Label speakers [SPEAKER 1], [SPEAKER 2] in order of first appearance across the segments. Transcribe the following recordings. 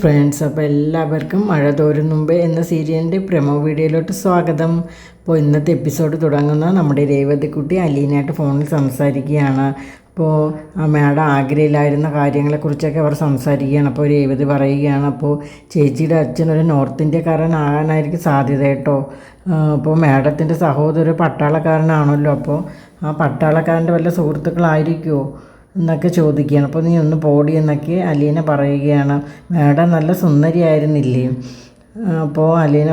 [SPEAKER 1] Friends അപ്പോൾ എല്ലാവർക്കും മഴ തോരും മുമ്പേ എന്ന സീരിയലിന്റെ പ്രമോ വീഡിയോയിലോട്ട് സ്വാഗതം. അപ്പോൾ ഇന്നത്തെ എപ്പിസോഡ് തുടങ്ങുന്ന നമ്മുടെ രേവതിക്കുട്ടി അലീനായിട്ട് ഫോണിൽ സംസാരിക്കുകയാണ്. അപ്പോൾ ആ മാഡം ആഗ്രയിലായിരുന്ന കാര്യങ്ങളെക്കുറിച്ചൊക്കെ അവർ സംസാരിക്കുകയാണ്. അപ്പോൾ രേവതി പറയുകയാണ് അപ്പോൾ ചേച്ചിയുടെ അച്ഛൻ ഒരു നോർത്ത് ഇന്ത്യക്കാരനാകാനായിരിക്കും സാധ്യത കേട്ടോ. അപ്പോൾ മാഡത്തിന്റെ സഹോദരൻ പട്ടാളക്കാരനാണല്ലോ. അപ്പോൾ ആ പട്ടാളക്കാരന്റെ വല്ല സുഹൃത്തുക്കളായിരിക്കുമോ? എന്നൊക്കെ ചോദിക്കുകയാണ്. അപ്പോൾ നീ ഒന്ന് പോടി എന്നൊക്കെ അലീന പറയുകയാണ്. മാഡം നല്ല സുന്ദരിയായിരുന്നില്ലേ? അപ്പോൾ അലീന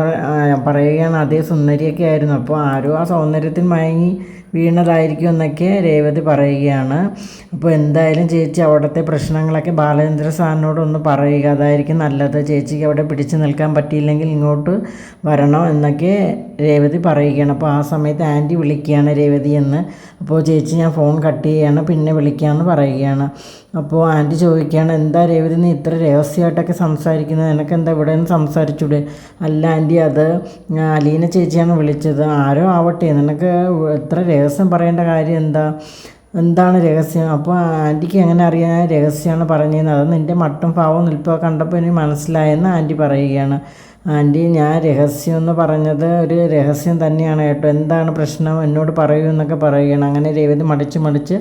[SPEAKER 1] പറയുകയാണ് അതേ സുന്ദരിയൊക്കെ ആയിരുന്നു. അപ്പോൾ ആരോ ആ സൗന്ദര്യത്തിൽ മയങ്ങി വീണതായിരിക്കും എന്നൊക്കെ രേവതി പറയുകയാണ്. അപ്പോൾ എന്തായാലും ചേച്ചി അവിടുത്തെ പ്രശ്നങ്ങളൊക്കെ ബാലചന്ദ്ര സാറിനോടൊന്ന് പറയുക. അതായിരിക്കും നല്ലത്. ചേച്ചിക്ക് അവിടെ പിടിച്ചു നിൽക്കാൻ പറ്റിയില്ലെങ്കിൽ ഇങ്ങോട്ട് വരണം എന്നൊക്കെ രേവതി പറയുകയാണ്. അപ്പോൾ ആ സമയത്ത് ആന്റി വിളിക്കുകയാണ് രേവതി എന്ന്. അപ്പോൾ ചേച്ചി ഞാൻ ഫോൺ കട്ട് ചെയ്യുകയാണ് പിന്നെ വിളിക്കാമെന്ന് പറയുകയാണ്. അപ്പോൾ ആന്റി ചോദിക്കുകയാണ് എന്താ രേവതി നീ ഇത്ര രഹസ്യമായിട്ടൊക്കെ സംസാരിക്കുന്നത്? എനിക്ക് എന്താ ഇവിടെ നിന്ന് സംസാരിച്ചൂടെ? അല്ല ആന്റി അത് അലീന ചേച്ചിയാണ് വിളിച്ചത്. ആരോ ആവട്ടെ. നിനക്ക് എത്ര രഹസ്യം പറയേണ്ട കാര്യം എന്താ? എന്താണ് രഹസ്യം? അപ്പോൾ ആന്റിക്ക് എങ്ങനെ അറിയാൻ രഹസ്യമാണ് പറഞ്ഞത് അത് നിന്റെ മട്ടും ഭാവവും നിൽപ്പോ കണ്ടപ്പോൾ എനിക്ക് മനസ്സിലായെന്ന് ആന്റി പറയുകയാണ്. ആന്റി ഞാൻ രഹസ്യം എന്ന് പറഞ്ഞത് ഒരു രഹസ്യം തന്നെയാണ് കേട്ടോ. എന്താണ് പ്രശ്നം? എന്നോട് പറയൂ എന്നൊക്കെ പറയുകയാണ്. അങ്ങനെ രേവതി മടിച്ച് മടിച്ച്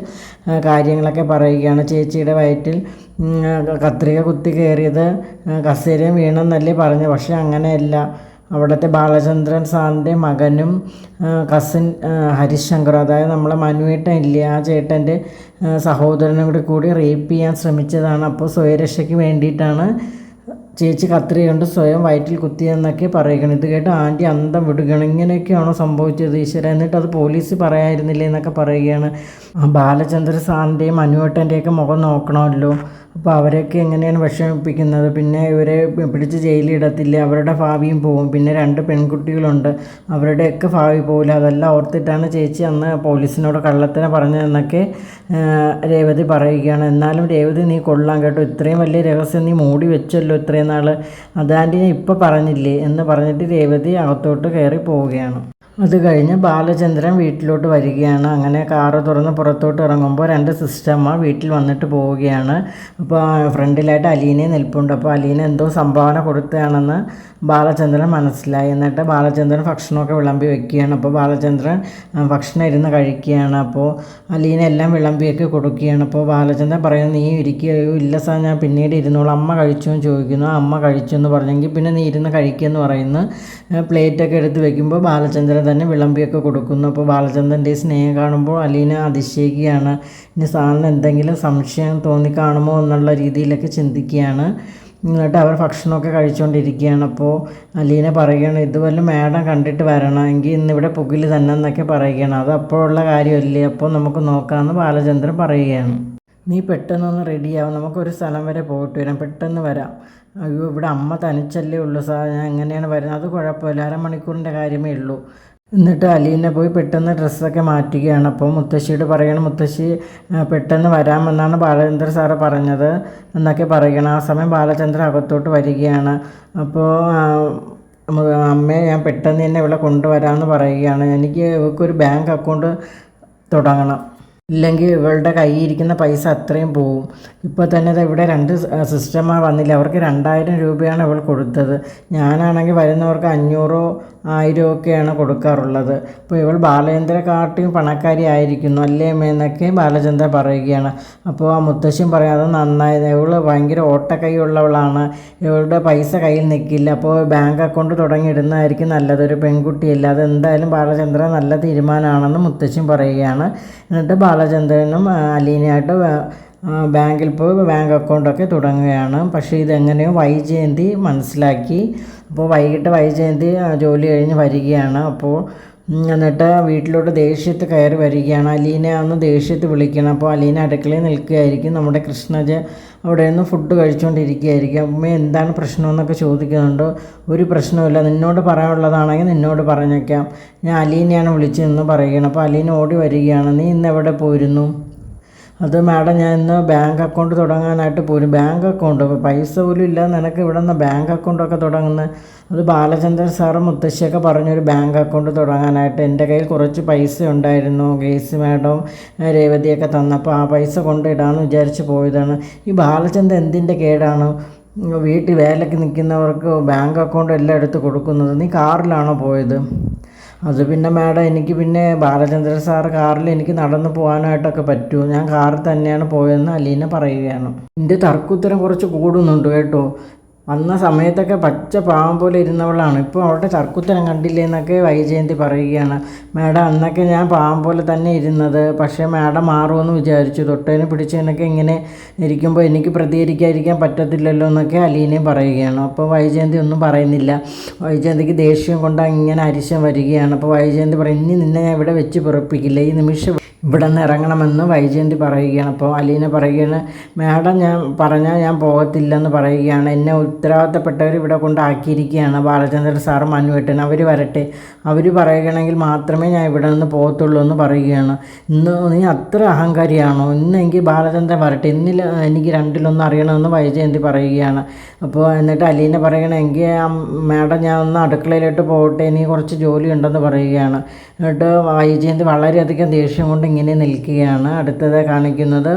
[SPEAKER 1] കാര്യങ്ങളൊക്കെ പറയുകയാണ്. ചേച്ചിയുടെ വയറ്റിൽ കത്രിക കുത്തി കയറിയത് കസേരയും വീണെന്നല്ലേ പറഞ്ഞു പക്ഷേ അങ്ങനെയല്ല. അവിടുത്തെ ബാലചന്ദ്രൻ സാറിന്റെ മകനും കസിൻ ഹരിശങ്കർ അതായത് നമ്മളെ മനുവേട്ടൻ ഇല്ലേ ആ ചേട്ടന്റെ സഹോദരനും കൂടി കൂടി റേപ്പ് ചെയ്യാൻ ശ്രമിച്ചതാണ്. അപ്പോൾ സ്വയരക്ഷയ്ക്ക് വേണ്ടിയിട്ടാണ് ചേച്ചി കത്രി കൊണ്ട് സ്വയം വയറ്റിൽ കുത്തിയെന്നൊക്കെ പറയുകയാണ്. ഇത് കേട്ട് ആന്റി അന്തം വിടുകയാണ്. ഇങ്ങനെയൊക്കെയാണോ സംഭവിച്ചത് ഈശ്വര? എന്നിട്ട് അത് പോലീസ് പറയായിരുന്നില്ലേ എന്നൊക്കെ പറയുകയാണ്. ബാലചന്ദ്ര സാറിന്റെയും മനുവേട്ടന്റെയൊക്കെ മുഖം നോക്കണമല്ലോ. അപ്പോൾ അവരെയൊക്കെ എങ്ങനെയാണ് വിഷമിപ്പിക്കുന്നത്? പിന്നെ ഇവരെ പിടിച്ച് ജയിലിടത്തില്ല അവരുടെ ഭാവിയും പോവും. പിന്നെ രണ്ട് പെൺകുട്ടികളുണ്ട്. അവരുടെയൊക്കെ ഭാവി പോവില്ല. അതെല്ലാം ഓർത്തിട്ടാണ് ചേച്ചി അന്ന് പോലീസിനോട് കള്ളത്തിനെ പറഞ്ഞതെന്നൊക്കെ രേവതി പറയുകയാണ്. എന്നാലും രേവതി നീ കൊള്ളാം കേട്ടോ. ഇത്രയും വലിയ രഹസ്യം നീ മൂടി വെച്ചല്ലോ ഇത്രയും നാൾ അതാന്റി ഞാൻ ഇപ്പോൾ പറഞ്ഞില്ലേ എന്ന് പറഞ്ഞിട്ട് രേവതി അകത്തോട്ട് കയറി പോവുകയാണ് അത് കഴിഞ്ഞ് ബാലചന്ദ്രൻ വീട്ടിലോട്ട് വരികയാണ്. അങ്ങനെ കാറ് തുറന്ന് പുറത്തോട്ട് ഇറങ്ങുമ്പോൾ രണ്ട് സിസ്റ്റർമാർ വീട്ടിൽ വന്നിട്ട് പോവുകയാണ്. അപ്പോൾ ഫ്രണ്ടിലായിട്ട് അലീനെ നിൽപ്പുണ്ട്. അപ്പോൾ അലീന എന്തോ സംഭാവന കൊടുത്തതാണെന്ന് ബാലചന്ദ്രൻ മനസ്സിലായി. എന്നിട്ട് ബാലചന്ദ്രൻ ഭക്ഷണമൊക്കെ വിളമ്പി വെക്കുകയാണ്. അപ്പോൾ ബാലചന്ദ്രൻ ഭക്ഷണം ഇരുന്ന് കഴിക്കുകയാണ്. അപ്പോൾ അലീന എല്ലാം വിളമ്പിയൊക്കെ കൊടുക്കുകയാണ്. അപ്പോൾ ബാലചന്ദ്രൻ പറയുന്നു നീ ഇരിക്കുകയോ ഇല്ല സാർ ഞാൻ പിന്നീട് ഇരുന്നോളൂ. അമ്മ കഴിച്ചു? എന്ന് ചോദിക്കുന്നു. അമ്മ കഴിച്ചു എന്ന് പറഞ്ഞെങ്കിൽ പിന്നെ നീ ഇരുന്ന് കഴിക്കുമെന്ന് പറയുന്നു. പ്ലേറ്റൊക്കെ എടുത്ത് വെക്കുമ്പോൾ ബാലചന്ദ്രൻ തന്നെ വിളമ്പിയൊക്കെ കൊടുക്കുന്നു. അപ്പോൾ ബാലചന്ദ്രന്റെ സ്നേഹം കാണുമ്പോൾ അലീന അതിശയിക്കുകയാണ്. ഇനി സാറിന് എന്തെങ്കിലും സംശയം തോന്നിക്കാണുമോ എന്നുള്ള രീതിയിലൊക്കെ ചിന്തിക്കുകയാണ്. എന്നിട്ട് അവർ ഭക്ഷണമൊക്കെ കഴിച്ചുകൊണ്ടിരിക്കുകയാണ്. അപ്പോൾ അലീന പറയുകയാണ് ഇതുപോലെ മാഡം കണ്ടിട്ട് വരണം. എങ്കിൽ ഇന്നിവിടെ പുകിൽ തന്നെ എന്നൊക്കെ പറയുകയാണ്. അത് അപ്പോഴുള്ള കാര്യമല്ലേ? അപ്പോൾ നമുക്ക് നോക്കാമെന്ന് ബാലചന്ദ്രൻ പറയുകയാണ്. നീ പെട്ടെന്നൊന്ന് റെഡിയാവും നമുക്കൊരു സ്ഥലം വരെ പോയിട്ട് വരാം. പെട്ടെന്ന് വരാം. അയ്യോ ഇവിടെ അമ്മ തനിച്ചല്ലേ ഉള്ളൂ സാർ. ഞാൻ എങ്ങനെയാണ് വരുന്നത്? അത് കുഴപ്പമില്ല. അരമണിക്കൂറിന്റെ കാര്യമേ ഉള്ളൂ. എന്നിട്ട് അലീനെ പോയി പെട്ടെന്ന് ഡ്രസ്സൊക്കെ മാറ്റുകയാണ്. അപ്പോൾ മുത്തശ്ശിയോട് പറയണം മുത്തശ്ശി പെട്ടെന്ന് വരാമെന്നാണ് ബാലചന്ദ്ര സാറ് പറഞ്ഞത് എന്നൊക്കെ പറയണം ആ സമയം ബാലചന്ദ്രൻ അകത്തോട്ട് വരികയാണ്. അപ്പോൾ അമ്മയെ ഞാൻ പെട്ടെന്ന് തന്നെ ഇവിടെ കൊണ്ടുവരാമെന്ന് പറയുകയാണ്. എനിക്ക് ഇവൾക്കൊരു ബാങ്ക് അക്കൗണ്ട് തുടങ്ങണം. ഇല്ലെങ്കിൽ ഇവളുടെ കയ്യിൽ ഇരിക്കുന്ന പൈസ അത്രയും പോവും. ഇപ്പോൾ തന്നെ ഇവിടെ രണ്ട് സിസ്റ്റർമാർ വന്നില്ല? അവർക്ക് രണ്ടായിരം രൂപയാണ് ഇവൾ കൊടുത്തത്. ഞാനാണെങ്കിൽ വരുന്നവർക്ക് അഞ്ഞൂറോ ആയിരമോ ഒക്കെയാണ് കൊടുക്കാറുള്ളത്. അപ്പോൾ ഇവൾ ബാലചന്ദ്രക്കാട്ടിയും പണക്കാരി ആയിരിക്കുന്നു അല്ലേ എന്നൊക്കെ ബാലചന്ദ്ര പറയുകയാണ്. അപ്പോൾ ആ മുത്തശ്ശി പറയും അത് നന്നായത്. ഇവൾ ഭയങ്കര ഓട്ടക്കൈയുള്ളവളാണ്. ഇവളുടെ പൈസ കയ്യിൽ നിൽക്കില്ല. അപ്പോൾ ബാങ്ക് അക്കൗണ്ട് തുടങ്ങിയിടുന്നതായിരിക്കും നല്ലത്. ഒരു പെൺകുട്ടിയല്ല. അത് ബാലചന്ദ്ര നല്ല തീരുമാനമാണെന്ന് മുത്തശ്ശി പറയുകയാണ്. എന്നിട്ട് ബാലചന്ദ്രനും അലീനയായിട്ട് ബാങ്കിൽ പോയി ബാങ്ക് അക്കൗണ്ടൊക്കെ തുടങ്ങുകയാണ്. പക്ഷേ ഇതെങ്ങനെയോ വൈജയന്തി മനസ്സിലാക്കി. അപ്പോൾ വൈകിട്ട് വൈജയന്തി ജോലി കഴിഞ്ഞ് വരികയാണ്. അപ്പോൾ എന്നിട്ട് വീട്ടിലോട്ട് ദേഷ്യത്ത് കയറി വരികയാണ്. അലീനെ ഒന്ന് ദേഷ്യത്ത് വിളിക്കണം. അപ്പോൾ അലീന അടുക്കളയിൽ നിൽക്കുകയായിരിക്കും. നമ്മുടെ കൃഷ്ണജ അവിടെ നിന്ന് ഫുഡ് കഴിച്ചുകൊണ്ടിരിക്കുകയായിരിക്കും. അമ്മ എന്താണ് പ്രശ്നമെന്നൊക്കെ ചോദിക്കുന്നുണ്ട്. ഒരു പ്രശ്നവുമില്ല. നിന്നോട് പറയാനുള്ളതാണെങ്കിൽ നിന്നോട് പറഞ്ഞേക്കാം. ഞാൻ അലീനെയാണ് വിളിച്ചതെന്ന് പറയുകയാണ്. അപ്പോൾ അലീന ഓടി വരികയാണ്. നീ ഇന്ന് എവിടെ പോയിരുന്നു? അത് മാഡം ഞാൻ ഇന്ന് ബാങ്ക് അക്കൗണ്ട് തുടങ്ങാനായിട്ട് പോരും. ബാങ്ക് അക്കൗണ്ട് പൈസ പോലും ഇല്ല. നിനക്ക് ഇവിടെ നിന്ന് ബാങ്ക് അക്കൗണ്ടൊക്കെ തുടങ്ങുന്നത് അത് ബാലചന്ദ്രൻ സാറും മുത്തശ്ശിയൊക്കെ പറഞ്ഞൊരു ബാങ്ക് അക്കൗണ്ട് തുടങ്ങാനായിട്ട് എന്റെ കയ്യിൽ കുറച്ച് പൈസ ഉണ്ടായിരുന്നു. ഗേസ് മാഡം രേവതിയൊക്കെ തന്നപ്പോൾ ആ പൈസ കൊണ്ടിടാമെന്ന് വിചാരിച്ച് പോയതാണ്. ഈ ബാലചന്ദ്രൻ എന്തിന്റെ കേടാണ്? വീട്ടിൽ വേലയ്ക്ക് നിൽക്കുന്നവർക്ക് ബാങ്ക് അക്കൗണ്ട് എല്ലാം എടുത്ത് കൊടുക്കുന്നത്. നീ കാറിലാണോ പോയത്? അത് പിന്നെ മാഡം എനിക്ക് പിന്നെ ബാലചന്ദ്രൻ സാർ കാറിൽ എനിക്ക് നടന്നു പോകാനായിട്ടൊക്കെ പറ്റൂ. ഞാൻ കാറിൽ തന്നെയാണ് പോയതെന്ന് അലീന പറയുകയാണ്. എന്റെ തർക്കുത്തരം കുറച്ച് കൂടുന്നുണ്ട് കേട്ടോ. വന്ന സമയത്തൊക്കെ പച്ച പാവം പോലെ ഇരുന്നവളാണ്. ഇപ്പോൾ അവളുടെ ചർക്കുത്തരം കണ്ടില്ലേ എന്നൊക്കെ വൈജയന്തി പറയുകയാണ്. മാഡം അന്നൊക്കെ ഞാൻ പാവം പോലെ തന്നെ ഇരുന്നത്. പക്ഷേ മാഡം മാറുമെന്ന് വിചാരിച്ചു. തൊട്ടേനെ പിടിച്ചതിനൊക്കെ ഇങ്ങനെ ഇരിക്കുമ്പോൾ എനിക്ക് പ്രതികരിക്കാതിരിക്കാൻ പറ്റത്തില്ലല്ലോ എന്നൊക്കെ അലീനയും പറയുകയാണ്. അപ്പോൾ വൈജയന്തി ഒന്നും പറയുന്നില്ല. വൈജയന്തിക്ക് ദേഷ്യം കൊണ്ട് ഇങ്ങനെ അരിശം വരികയാണ്. അപ്പോൾ വൈജയന്തി പറയും ഇനി നിന്നെ ഞാൻ ഇവിടെ വെച്ച് പിറപ്പിക്കില്ല. ഈ നിമിഷം ഇവിടെ നിന്ന് ഇറങ്ങണമെന്ന് വൈജയന്തി പറയുകയാണ്. അപ്പോൾ അലീന പറയുകയാണ് മാഡം ഞാൻ പറഞ്ഞാൽ ഞാൻ പോകത്തില്ലെന്ന് പറയുകയാണ്. എന്നെ ഉത്തരവാദിത്തപ്പെട്ടവർ ഇവിടെ കൊണ്ടാക്കിയിരിക്കുകയാണ് ബാലചന്ദ്രൻ സാർ മനുവേട്ടൻ അവർ വരട്ടെ. അവർ പറയുകയാണെങ്കിൽ മാത്രമേ ഞാൻ ഇവിടെ നിന്ന് പോകത്തുള്ളൂ എന്ന് പറയുകയാണ്. ഇന്ന് നീ അത്ര അഹങ്കാരിയാണോ? ഇന്നെങ്കിൽ ബാലചന്ദ്രൻ വരട്ടെ. ഇന്നിൽ എനിക്ക് രണ്ടിലൊന്നും അറിയണമെന്ന് വൈജയന്തി പറയുകയാണ്. അപ്പോൾ എന്നിട്ട് അലീന പറയണമെങ്കിൽ മാഡം ഞാൻ ഒന്ന് അടുക്കളയിലോട്ട് പോകട്ടെ. എനിക്ക് കുറച്ച് ജോലി ഉണ്ടെന്ന് പറയുകയാണ്. എന്നിട്ട് വൈജയന്തി വളരെയധികം ദേഷ്യം കൊണ്ട് ഇങ്ങനെ നിൽക്കുകയാണ്. അടുത്തത് കാണിക്കുന്നത്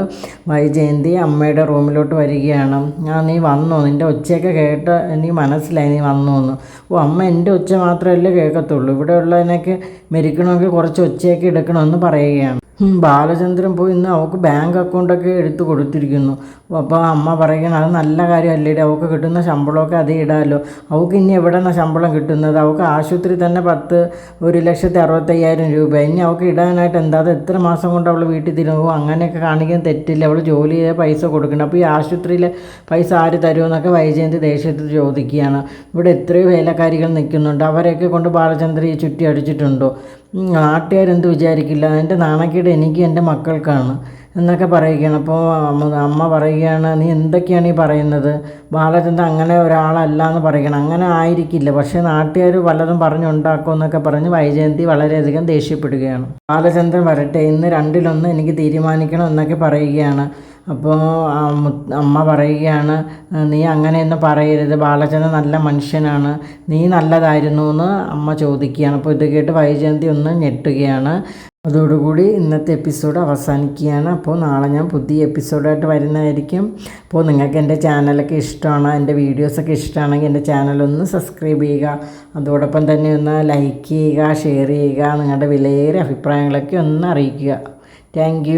[SPEAKER 1] വൈജയന്തി അമ്മയുടെ റൂമിലോട്ട് വരികയാണ്. ആ നീ വന്നോ? നിന്റെ ഒച്ചയൊക്കെ കേട്ട് നീ മനസ്സിലായി നീ വന്നു എന്ന് ഓ അമ്മ എന്റെ ഒച്ച മാത്രമല്ലേ കേൾക്കത്തുള്ളൂ. ഇവിടെ ഉള്ളതിനൊക്കെ മെരിക്കണമെങ്കിൽ കുറച്ച് ഒച്ചയൊക്കെ എടുക്കണമെന്ന് പറയുകയാണ്. ബാലചന്ദ്രൻ പോയി ഇന്ന് അവൾക്ക് ബാങ്ക് അക്കൗണ്ടൊക്കെ എടുത്ത് കൊടുത്തിരിക്കുന്നു. അപ്പോൾ അമ്മ പറയുകയാണ് അത് നല്ല കാര്യമല്ലേ അവൾക്ക് കിട്ടുന്ന ശമ്പളമൊക്കെ അതേ ഇടാമല്ലോ അവൾക്ക് ഇനി എവിടെ നിന്നാണ് ശമ്പളം കിട്ടുന്നത്? അവൾക്ക് ആശുപത്രി തന്നെ പത്ത് ഒരു ലക്ഷത്തി അറുപത്തയ്യായിരം രൂപ. ഇനി അവൾക്ക് ഇടാനായിട്ട് എന്താ? അത് എത്ര മാസം കൊണ്ട് അവൾ വീട്ടിൽ തിരുമ്പോ അങ്ങനെയൊക്കെ കാണിക്കാൻ തെറ്റില്ല. അവൾ ജോലി ചെയ്ത പൈസ കൊടുക്കണം. അപ്പോൾ ഈ ആശുപത്രിയിലെ പൈസ ആര് തരുമെന്നൊക്കെ വൈജയന്തി ദേഷ്യത്തിൽ ചോദിക്കുകയാണ്. ഇവിടെ എത്രയോ വേലക്കാരികൾ നിൽക്കുന്നുണ്ട്. അവരെയൊക്കെ കൊണ്ട് ബാലചന്ദ്രൻ ഈ ചുറ്റി അടിച്ചിട്ടുണ്ടോ? നാട്ടുകാരെന്ത് വിചാരിക്കില്ല. എന്റെ നാണക്കേട് എനിക്ക് എന്റെ മക്കൾക്കാണ് എന്നൊക്കെ പറയുകയാണ്. അപ്പോൾ അമ്മ പറയുകയാണ് നീ എന്തൊക്കെയാണ് ഈ പറയുന്നത്? ബാലചന്ദ്രൻ അങ്ങനെ ഒരാളല്ല എന്ന് പറയണം അങ്ങനെ ആയിരിക്കില്ല. പക്ഷേ നാട്ടുകാർ പലതും പറഞ്ഞുണ്ടാക്കും എന്നൊക്കെ പറഞ്ഞ് വൈജയന്തി വളരെയധികം ദേഷ്യപ്പെടുകയാണ്. ബാലചന്ദ്രൻ വരട്ടെ ഇന്ന് രണ്ടിലൊന്ന് എനിക്ക് തീരുമാനിക്കണം എന്നൊക്കെ പറയുകയാണ്. അപ്പോൾ അമ്മ പറയുകയാണ് നീ അങ്ങനെയൊന്നും പറയരുത്. ബാലചന്ദ്രൻ നല്ല മനുഷ്യനാണ്. നീ നല്ലതായിരുന്നു എന്ന് അമ്മ ചോദിക്കുകയാണ്. അപ്പോൾ ഇത് കേട്ട് വൈജയന്തി ഒന്ന് ഞെട്ടുകയാണ്. അതോടുകൂടി ഇന്നത്തെ എപ്പിസോഡ് അവസാനിക്കുകയാണ്. അപ്പോൾ നാളെ ഞാൻ പുതിയ എപ്പിസോഡായിട്ട് വരുന്നതായിരിക്കും. അപ്പോൾ നിങ്ങൾക്ക് എന്റെ ചാനലൊക്കെ ഇഷ്ടമാണ് എന്റെ വീഡിയോസൊക്കെ ഇഷ്ടമാണെങ്കിൽ എന്റെ ചാനലൊന്ന് സബ്സ്ക്രൈബ് ചെയ്യുക. അതോടൊപ്പം തന്നെ ഒന്ന് ലൈക്ക് ചെയ്യുക ഷെയർ ചെയ്യുക നിങ്ങളുടെ വിലയേറിയ അഭിപ്രായങ്ങളൊക്കെ ഒന്ന് അറിയിക്കുക. താങ്ക്